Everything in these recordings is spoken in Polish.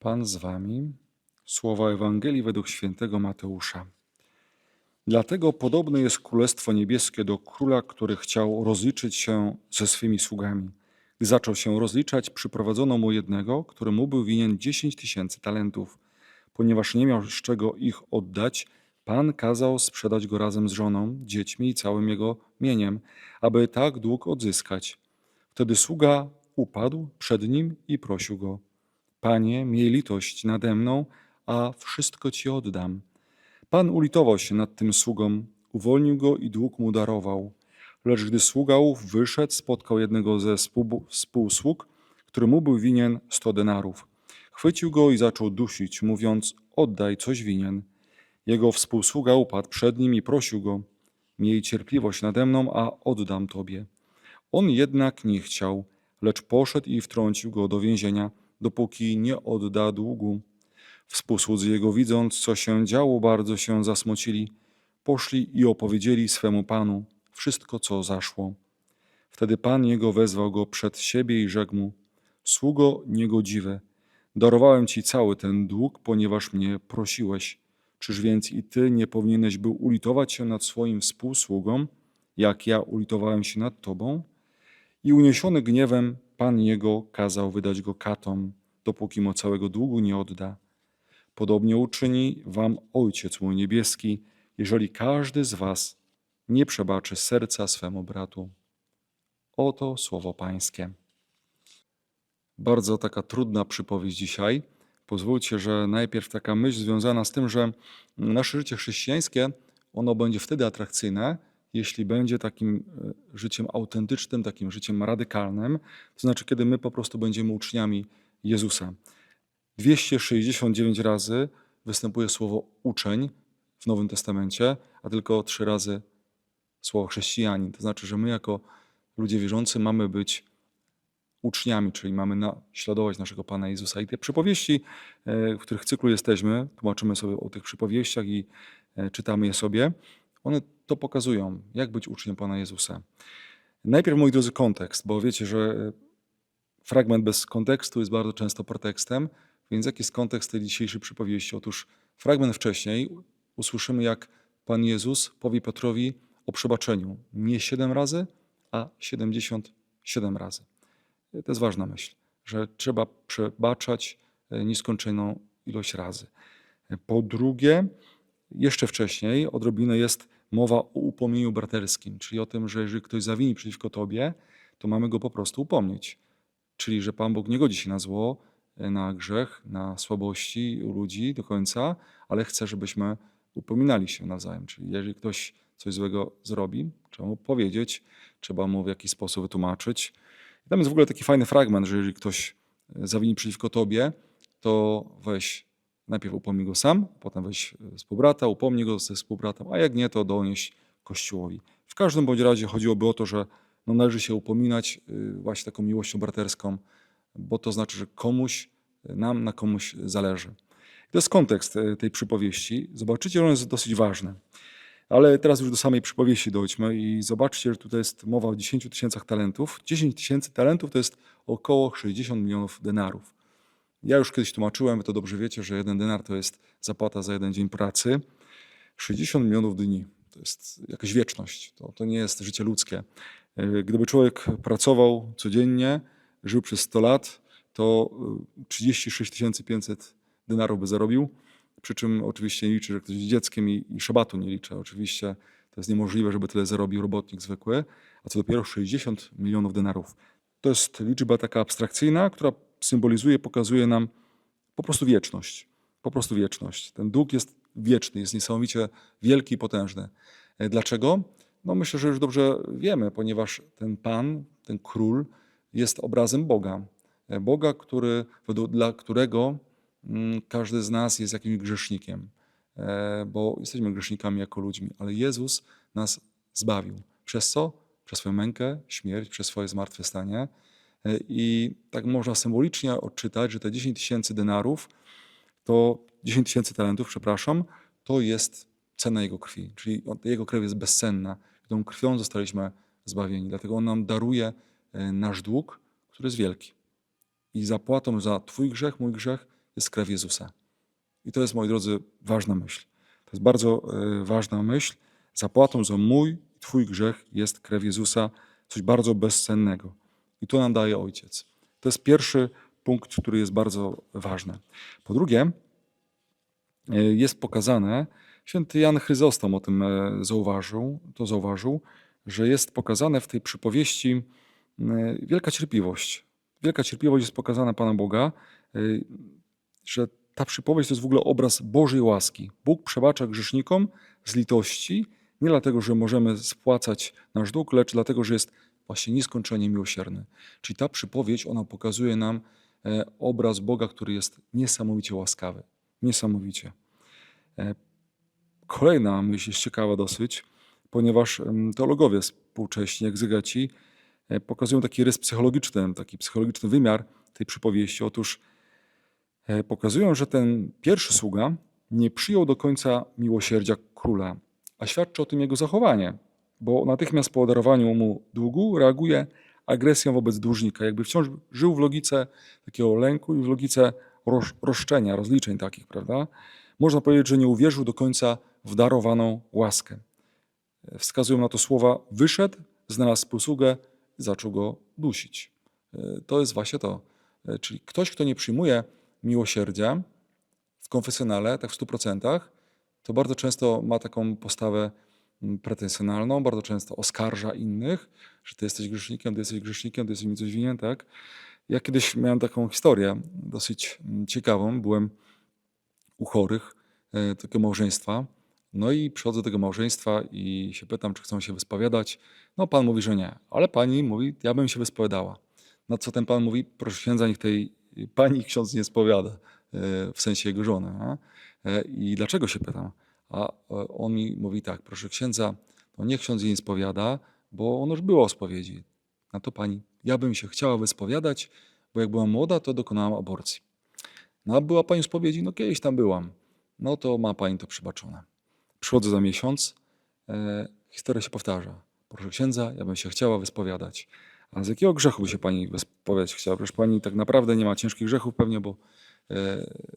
Pan z wami. Słowa Ewangelii według świętego Mateusza. Dlatego podobne jest Królestwo Niebieskie do króla, który chciał rozliczyć się ze swymi sługami. Gdy zaczął się rozliczać, przyprowadzono mu jednego, któremu był winien dziesięć tysięcy talentów. Ponieważ nie miał z czego ich oddać, Pan kazał sprzedać go razem z żoną, dziećmi i całym jego mieniem, aby tak dług odzyskać. Wtedy sługa upadł przed nim i prosił go: Panie, miej litość nade mną, a wszystko ci oddam. Pan ulitował się nad tym sługą, uwolnił go i dług mu darował. Lecz gdy sługa ów wyszedł, spotkał jednego ze współ- współsług, który mu był winien sto denarów. Chwycił go i zaczął dusić, mówiąc: Oddaj coś winien. Jego współsługa upadł przed nim i prosił go: Miej cierpliwość nade mną, a oddam tobie. On jednak nie chciał, lecz poszedł i wtrącił go do więzienia, dopóki nie odda długu. Współsłudzy jego widząc, co się działo, bardzo się zasmocili. Poszli i opowiedzieli swemu panu wszystko, co zaszło. Wtedy pan jego wezwał go przed siebie i rzekł mu: Sługo niegodziwy, darowałem ci cały ten dług, ponieważ mnie prosiłeś. Czyż więc i ty nie powinieneś był ulitować się nad swoim współsługą, jak ja ulitowałem się nad tobą? I uniesiony gniewem, pan jego kazał wydać go katom, dopóki mu całego długu nie odda. Podobnie uczyni wam Ojciec mój niebieski, jeżeli każdy z was nie przebaczy serca swemu bratu. Oto słowo Pańskie. Bardzo taka trudna przypowieść dzisiaj. Pozwólcie, że najpierw taka myśl związana z tym, że nasze życie chrześcijańskie, ono będzie wtedy atrakcyjne, jeśli będzie takim e, życiem autentycznym, takim życiem radykalnym, to znaczy kiedy my po prostu będziemy uczniami Jezusa. 269 razy występuje słowo uczeń w Nowym Testamencie, a tylko trzy razy słowo chrześcijanin. To znaczy, że my jako ludzie wierzący mamy być uczniami, czyli mamy naśladować naszego Pana Jezusa. I te przypowieści, e, w których cyklu jesteśmy, tłumaczymy sobie o tych przypowieściach i e, czytamy je sobie, one to pokazują, jak być uczniem Pana Jezusa. Najpierw, moi drodzy, kontekst, bo wiecie, że e, fragment bez kontekstu jest bardzo często pretekstem, więc jaki jest kontekst tej dzisiejszej przypowieści? Otóż fragment wcześniej usłyszymy, jak Pan Jezus powie Piotrowi o przebaczeniu nie siedem razy, a 77 razy. To jest ważna myśl, że trzeba przebaczać e, nieskończoną ilość razy. Po drugie, jeszcze wcześniej odrobinę jest mowa o upomnieniu braterskim, czyli o tym, że jeżeli ktoś zawini przeciwko tobie, to mamy go po prostu upomnieć. Czyli, że Pan Bóg nie godzi się na zło, e, na grzech, na słabości u ludzi do końca, ale chce, żebyśmy upominali się nawzajem. Czyli jeżeli ktoś coś złego zrobi, trzeba mu powiedzieć, trzeba mu w jakiś sposób wytłumaczyć. I tam jest w ogóle taki fajny fragment, że jeżeli ktoś e, zawini przeciwko tobie, to weź najpierw upomnij go sam, potem weź e, współbrata, upomnij go ze współbratem, a jak nie, to donieś Kościołowi. W każdym bądź razie chodziłoby o to, że no należy się upominać y, właśnie taką miłością braterską, bo to znaczy, że komuś, y, nam na komuś zależy. To jest kontekst tej przypowieści. Zobaczycie, że on jest dosyć ważny. Ale teraz już do samej przypowieści dojdźmy i zobaczcie, że tutaj jest mowa o 10 tysiącach talentów. 10 tysięcy talentów to jest około 60 milionów denarów. Ja już kiedyś tłumaczyłem, to dobrze wiecie, że jeden denar to jest zapłata za jeden dzień pracy. 60 milionów dni to jest jakaś wieczność. To, to nie jest życie ludzkie. E, Gdyby człowiek pracował codziennie, żył przez 100 lat, to e, 36 500 denarów by zarobił. Przy czym oczywiście nie liczy, że ktoś jest dzieckiem i, i szabatu nie liczy. Oczywiście to jest niemożliwe, żeby tyle zarobił robotnik zwykły, a co dopiero 60 milionów denarów. To jest liczba taka abstrakcyjna, która symbolizuje, pokazuje nam po prostu wieczność. Po prostu wieczność. Ten dług jest wieczny, jest niesamowicie wielki i potężny. E, Dlaczego? No myślę, że już dobrze wiemy, ponieważ ten Pan, ten Król jest obrazem Boga. E, Boga, który, dla którego mm, każdy z nas jest jakimś grzesznikiem, E, bo jesteśmy grzesznikami jako ludźmi, ale Jezus nas zbawił. Przez co? Przez swoją mękę, śmierć, przez swoje zmartwychwstanie. E, I tak można symbolicznie odczytać, że te 10 tysięcy denarów, to 10 tysięcy talentów, przepraszam, to jest cena Jego krwi. Czyli Jego krew jest bezcenna. Tą krwią zostaliśmy zbawieni. Dlatego On nam daruje e, nasz dług, który jest wielki. I zapłatą za Twój grzech, mój grzech jest krew Jezusa. I to jest, moi drodzy, ważna myśl. To jest bardzo e, ważna myśl. Zapłatą za mój Twój grzech jest krew Jezusa, coś bardzo bezcennego. I to nam daje Ojciec. To jest pierwszy punkt, który jest bardzo ważny. Po drugie, e, jest pokazane, święty Jan Chryzostom o tym e, zauważył, to zauważył, że jest pokazane w tej przypowieści e, wielka cierpliwość. Wielka cierpliwość jest pokazana Pana Boga, że ta przypowieść to jest w ogóle obraz Bożej łaski. Bóg przebacza grzesznikom z litości, nie dlatego, że możemy spłacać nasz dług, lecz dlatego, że jest właśnie nieskończenie miłosierny. Czyli ta przypowieść, ona pokazuje nam e, obraz Boga, który jest niesamowicie łaskawy. Niesamowicie. E, kolejna myśl jest ciekawa dosyć, ponieważ teologowie współcześni, egzegeci, e, pokazują taki rys psychologiczny, taki psychologiczny wymiar tej przypowieści. Otóż pokazują, że ten pierwszy sługa nie przyjął do końca miłosierdzia króla, a świadczy o tym jego zachowanie bo natychmiast po odarowaniu mu długu reaguje agresją wobec dłużnika, jakby wciąż żył w logice takiego lęku i w logice roszczenia, rozliczeń takich, prawda? Można powiedzieć, że nie uwierzył do końca w darowaną łaskę. Wskazują na to słowa wyszedł, znalazł posługę zaczął go dusić. To jest właśnie to. Czyli ktoś, kto nie przyjmuje miłosierdzia w konfesjonale, tak w 100%, to bardzo często ma taką postawę pretensjonalną, bardzo często oskarża innych, że ty jesteś grzesznikiem, ty jesteś grzesznikiem, ty jesteś mi coś winien, tak? Ja kiedyś miałem taką historię dosyć ciekawą. Byłem u chorych e, takiego małżeństwa. No i przychodzę do tego małżeństwa i się pytam, czy chcą się wyspowiadać. No pan mówi, że nie, ale pani mówi, ja bym się wyspowiadała. Na co ten pan mówi, proszę księdza, niech tej pani ksiądz nie spowiada, e, w sensie jego żony. E, I dlaczego się pytam? A e, on mi mówi tak, proszę księdza, no niech ksiądz jej nie spowiada, bo ono już było o spowiedzi. Na to pani, ja bym się chciała wyspowiadać, bo jak byłam młoda, to dokonałam aborcji. No a była pani spowiedzi? No kiedyś tam byłam. No to ma pani to przebaczone. Przychodzę za miesiąc, e, historia się powtarza. Proszę księdza, ja bym się chciała wyspowiadać. A z jakiego grzechu by się pani wyspowiadać chciała? Proszę pani tak naprawdę nie ma ciężkich grzechów pewnie, bo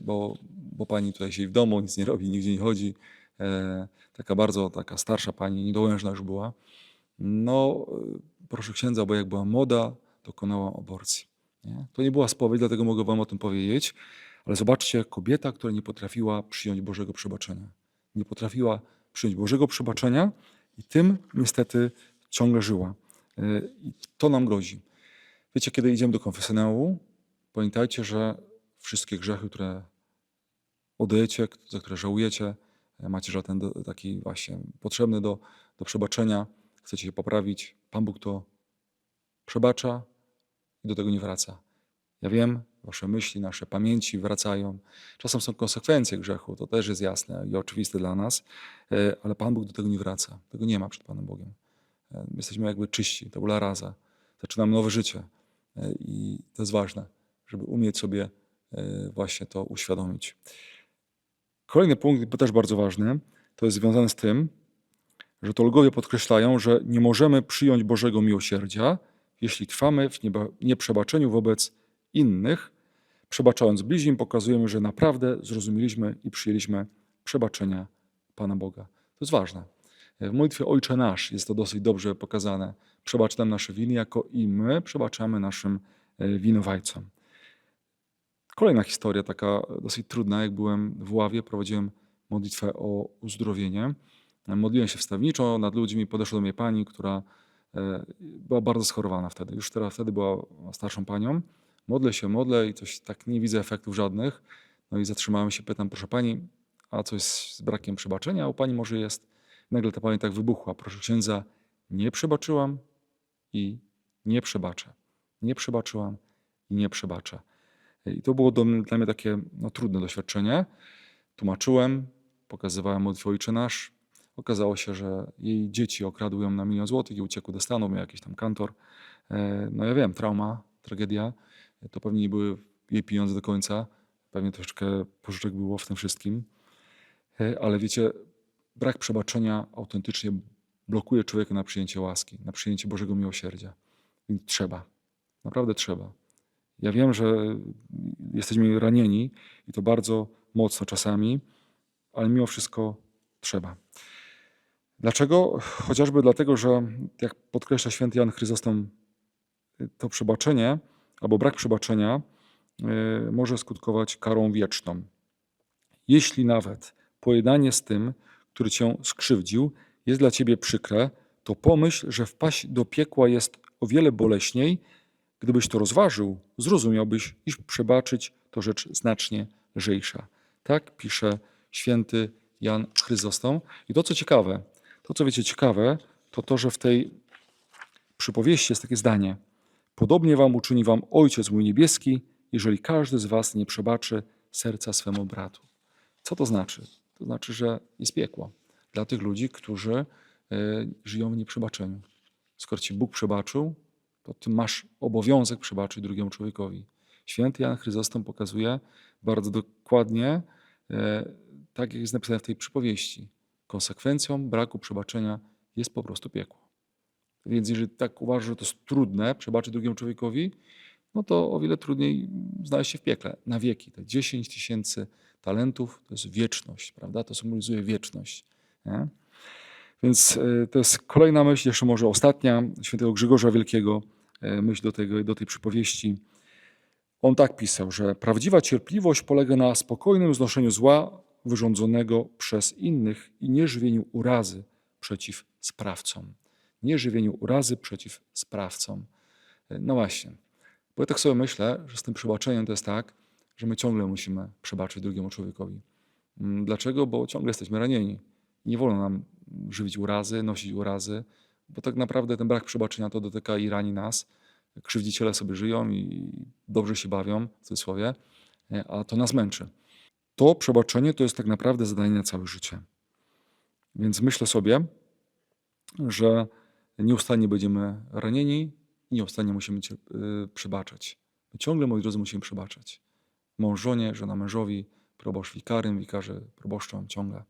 bo, bo pani tutaj siedzi w domu, nic nie robi, nigdzie nie chodzi. E, taka bardzo taka starsza pani, niedołężna już była. No, e, proszę księdza, bo jak była młoda, dokonała aborcji. Nie? To nie była spowiedź, dlatego mogę wam o tym powiedzieć. Ale zobaczcie, kobieta, która nie potrafiła przyjąć Bożego przebaczenia. Nie potrafiła przyjąć Bożego przebaczenia i tym niestety ciągle żyła. I to nam grozi. Wiecie, kiedy idziemy do konfesjonału, pamiętajcie, że wszystkie grzechy, które odejecie, za które żałujecie, e, macie żaden taki właśnie potrzebny do, do przebaczenia, chcecie się poprawić, Pan Bóg to przebacza i do tego nie wraca. Ja wiem, wasze myśli, nasze pamięci wracają. Czasem są konsekwencje grzechu, to też jest jasne i oczywiste dla nas, e, ale Pan Bóg do tego nie wraca. Tego nie ma przed Panem Bogiem. E, jesteśmy jakby czyści, tabula rasa. Zaczynamy nowe życie i to jest ważne, żeby umieć sobie właśnie to uświadomić. Kolejny punkt, też bardzo ważny, to jest związany z tym, że teologowie podkreślają, że nie możemy przyjąć Bożego miłosierdzia, jeśli trwamy w nieprzebaczeniu wobec innych. Przebaczając bliźnim, pokazujemy, że naprawdę zrozumieliśmy i przyjęliśmy przebaczenia Pana Boga. To jest ważne. W modlitwie Ojcze Nasz jest to dosyć dobrze pokazane. Przebacz nam nasze winy, jako i my przebaczamy naszym e, winowajcom. Kolejna historia, taka dosyć trudna. Jak byłem w Ławie, prowadziłem modlitwę o uzdrowienie. Modliłem się wstawniczo nad ludźmi. Podeszła do mnie pani, która e, była bardzo schorowana wtedy. Już teraz wtedy była starszą panią. Modlę się, modlę i coś tak nie widzę efektów żadnych. No i zatrzymałem się, pytam, proszę pani, a coś z brakiem przebaczenia? U pani może jest? Nagle ta pani tak wybuchła. Proszę księdza, nie przebaczyłam i nie przebaczę. Nie przebaczyłam i nie przebaczę. I to było dla mnie takie no, trudne doświadczenie. Tłumaczyłem, pokazywałem modlitwę Ojcze Nasz. Okazało się, że jej dzieci okradły ją na milion złotych i uciekły do Stanów, miał jakiś tam kantor. E, no ja wiem, trauma, tragedia. To pewnie nie były jej pieniądze do końca. Pewnie troszeczkę pożyczek było w tym wszystkim. E, ale wiecie, brak przebaczenia autentycznie blokuje człowieka na przyjęcie łaski, na przyjęcie Bożego miłosierdzia. Więc trzeba. Naprawdę trzeba. Ja wiem, że jesteśmy ranieni i to bardzo mocno czasami, ale mimo wszystko trzeba. Dlaczego? Chociażby dlatego, że jak podkreśla święty Jan Chryzostom, to przebaczenie albo brak przebaczenia y, może skutkować karą wieczną. Jeśli nawet pojednanie z tym, który cię skrzywdził, jest dla ciebie przykre, to pomyśl, że wpaść do piekła jest o wiele boleśniej. Gdybyś to rozważył, zrozumiałbyś, iż przebaczyć to rzecz znacznie lżejsza. Tak pisze święty Jan Chryzostom. I to, co ciekawe, to, co wiecie ciekawe, to to, że w tej przypowieści jest takie zdanie. Podobnie wam uczyni wam Ojciec mój niebieski, jeżeli każdy z was nie przebaczy serca swemu bratu. Co to znaczy? To znaczy, że jest piekło dla tych ludzi, którzy e, żyją w nieprzebaczeniu. Skoro ci Bóg przebaczył, to ty masz obowiązek przebaczyć drugiemu człowiekowi. Święty Jan Chryzostom pokazuje bardzo dokładnie, e, tak jak jest napisane w tej przypowieści. Konsekwencją braku przebaczenia jest po prostu piekło. Więc jeżeli tak uważasz, że to jest trudne przebaczyć drugiemu człowiekowi, no to o wiele trudniej znaleźć się w piekle na wieki. Te 10 tysięcy talentów to jest wieczność, prawda? To symbolizuje wieczność. Nie? Więc e, to jest kolejna myśl, jeszcze może ostatnia, świętego Grzegorza Wielkiego, e, myśl do, tego, do tej przypowieści. On tak pisał, że prawdziwa cierpliwość polega na spokojnym znoszeniu zła wyrządzonego przez innych i nieżywieniu urazy przeciw sprawcom. Nieżywieniu urazy przeciw sprawcom. E, No właśnie, bo ja tak sobie myślę, że z tym przebaczeniem to jest tak, że my ciągle musimy przebaczyć drugiemu człowiekowi. Mm, Dlaczego? Bo ciągle jesteśmy ranieni. Nie wolno nam żywić urazy, nosić urazy, bo tak naprawdę ten brak przebaczenia to dotyka i rani nas. Krzywdziciele sobie żyją i dobrze się bawią, w cudzysłowie, nie? a to nas męczy. To przebaczenie to jest tak naprawdę zadanie na całe życie. Więc myślę sobie, że nieustannie będziemy ranieni i nieustannie musimy cię, y, przebaczać. My ciągle, moi drodzy, musimy przebaczać. Mąż żonie, żona mężowi, proboszcz wikarym, wikarze proboszczom ciągle.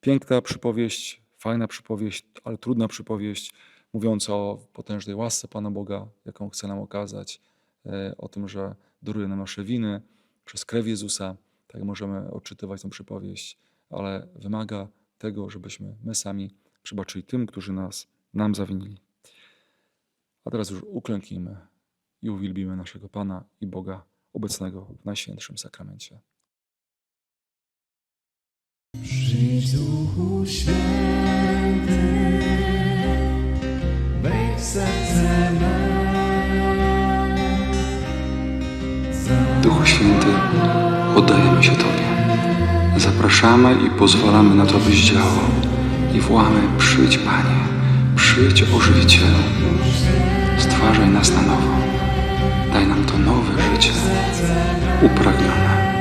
Piękna przypowieść, fajna przypowieść, ale trudna przypowieść, mówiąca o potężnej łasce Pana Boga, jaką chce nam okazać, e, o tym, że daruje nam nasze winy przez krew Jezusa. Tak możemy odczytywać tę przypowieść, ale wymaga tego, żebyśmy my sami przebaczyli tym, którzy nas, nam zawinili. A teraz już uklęknijmy i uwielbimy naszego Pana i Boga obecnego w Najświętszym Sakramencie. Przyjdź Duchu Święty, wejdź serce me. Duchu Święty, oddajemy się Tobie. Zapraszamy i pozwalamy na to, byś działał. I wołamy, przyjdź Panie, przyjdź ożywicielu. Stwarzaj nas na nowo. Daj nam to nowe życie, upragnione.